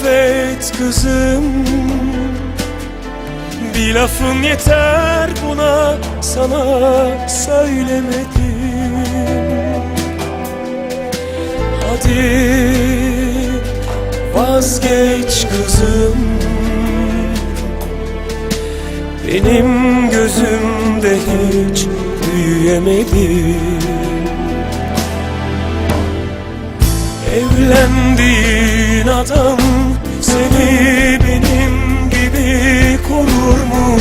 mahvet kızım. Bir lafın yeter buna sana söylemedim. Hadi vazgeç kızım. Benim gözümde hiç büyüyemedin. Evlendiğin adam seni benim gibi korur mu?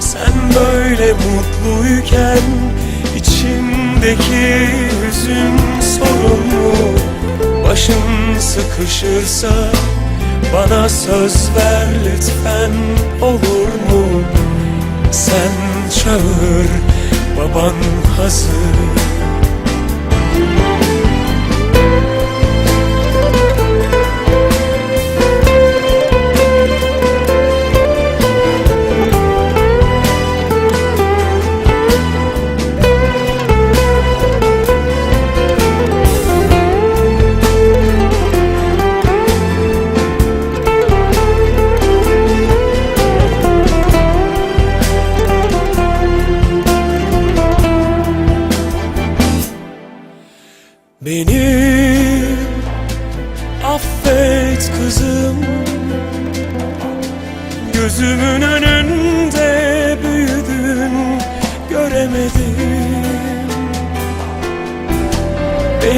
Sen böyle mutluyken içindeki hüzün sorun mu? Başın sıkışırsa bana söz ver lütfen olur mu? Sen çağır baban hazır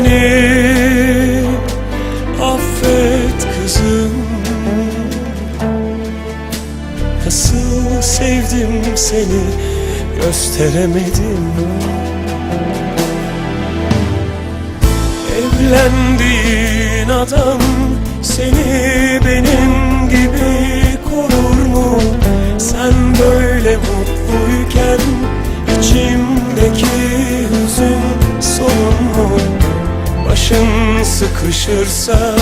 Beni affet kızım. Nasıl sevdim seni gösteremedim. Evlendiğin adam seni benim gibi korur mu? Sen böyle mutluyken içimdeki Başın sıkışırsa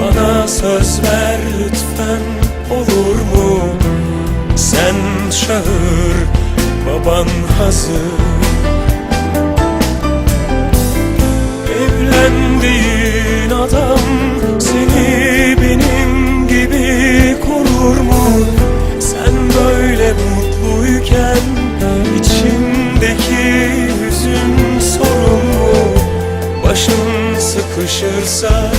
bana söz ver lütfen olur mu? Sen çağır baban hazır Başın sıkışırsa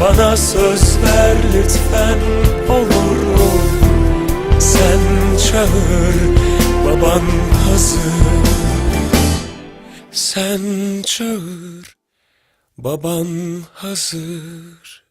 bana söz ver lütfen olur mu? Sen çağır baban hazır Sen çağır Baban hazır